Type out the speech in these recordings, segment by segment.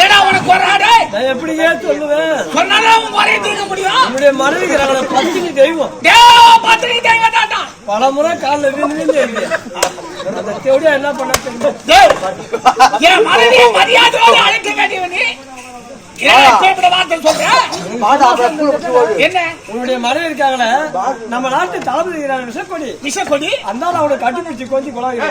ஏடா உனக்கு நான் எப்படியே சொல்லுவேன்? சொன்னாதான் உன் குறைய தீர்க்க முடியும். என்னுடைய மனைவிக்கிறாங்களே பத்தினி தெய்வம். டேய் பத்தினி தெய்வம் தாத்தா. பல முறை காலில் விழுந்து அந்த தேவடியா என்ன பண்ண என் மனைவியை மரியாதையோடு அழைக்க வேண்டியவன் நீ. ஏன் இப்படி வார்த்தை சொல்ற? என்ன? உன்னுடைய மனைவி இருக்காங்களே நம்ம நாட்டு தளபதி விஷக்கொடி விஷக்கொடி அந்த அவனை கட்டிப்பிடிச்சு கொஞ்சம் குழாங்க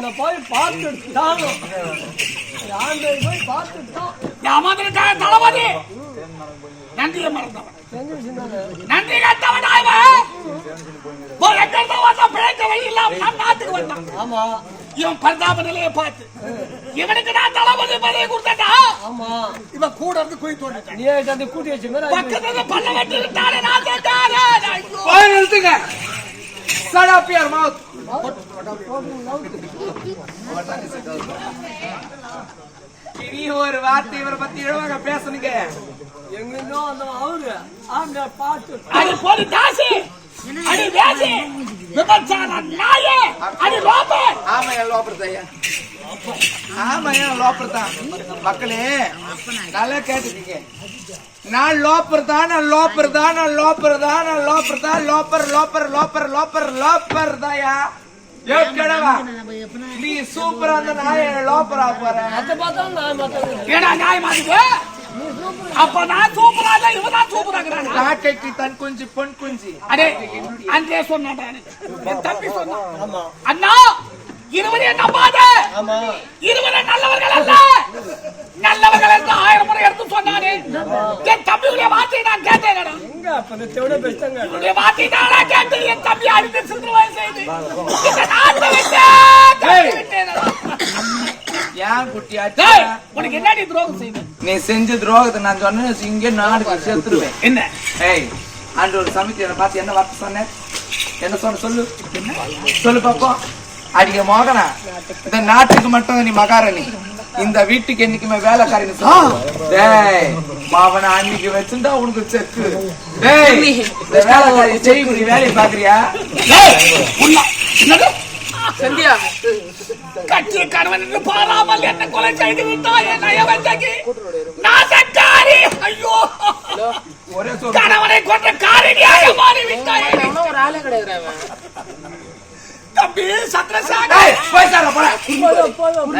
உன்னை போய் பார்த்துட்டான் ஆண்டை போய் பார்த்துட்டான் யாமதற்காக தளபதி! நன்றியை மறந்தவன். நன்றி கட்டவன் ஆய்வன் ஒரு பிழைக்க வழி இல்லாம நாட்டுக்கு வந்தான். ஆமா. இவன் பரிதாப நிலையை பார்த்து இவனுக்கு நான் தளபதி பதவி கொடுத்தா ஆமா. இவன் கூட இருந்து குழி தோண்டிட்டான். நீ கிட்ட வச்ச. பக்கத்துல பல்ல நான் Shut up your mouth. இனி ஒரு வார்த்தை இவரை பத்தி இழவாக பேசுனீங்க. எங்கிருந்தோ அந்த அவரு ஆண்ட பார்த்து அடி போடி தாசி. அடி வேசி விபச்சார நாயே! அடி லோபே! ஆமா என் லோப்பர் ஐயா. ஆமா என் லோப்பர் தான் மக்களே நல்லா கேட்டுக்கீங்க. நான் லோப்பர் தான் நான் லோப்பர் தான் நான் லோப்பர் தான் நான் லோப்பர் தான் லோப்பர் லோப்பர் லோப்பர் லோப்பர் லோப்பர் தாயா நீ சூப்பரா நான் என்ன லோப்பரா அதை மத்தவங்க ஏடா நியாயமா இருக்கு அப்ப நான் சூப்பரா இல்ல இவன் தான் சூப்பராங்கிறானா காக்கைக்கு தன் குஞ்சு பொன் குஞ்சு. அடே அன்றே சொன்னான் என் தம்பி சொன்னான். ஆமா. அண்ணா இருவரையும் நம்பாத ஆமா. இருவரை நல்லவர்கள் அல்ல. நல்லவர்கள் என்று ஆயிரம் முறை எடுத்து சொன்னானே. என் தம்பியுடைய வார்த்தையை நான் கேட்டேன் எங்க அப்ப இந்த தேவட பெஸ்டங்க உன்னுடைய வார்த்தை நானா கேட்டு என் தம்பி அடித்து. ஏன் குட்டியாச்சு டேய், உனக்கு என்னடி துரோகம் செய்து நீ செஞ்ச துரோகத்தை நான் சொன்னேன்னு வச்சு, இங்கே நாடு செத்துருவேன். என்ன? ஏய் ஆண்டு ஒரு சமித்தியை பார்த்து என்ன வார்த்தை சொன்னேன் என்ன சொன்ன சொல்லு. சொல்லு பாப்போம் அடிக்க மோகனா இந்த நாட்டுக்கு மட்டும் நீ மகாரணி. இந்த வீட்டுக்கு என்னைக்குமே வேலைக்காரின்னு சொல்லு. டேய் மாவன அன்னைக்கு வச்சிருந்தா உனக்கு செக்கு டேய் இந்த வேலைக்காரி செய்ய நீ வேலையை பாக்குறியா என்னது? கட்டிய கணவன் என்று பாராமல் என்ன கொலை செய்து விட்டாயே நயவஞ்சகி நாசக்காரி ஐயோ. ஒரே கணவனை கொன்ற காரணியாக மாறி விட்டாயே தம்பி சந்திரசேகர். போய் சார போதும்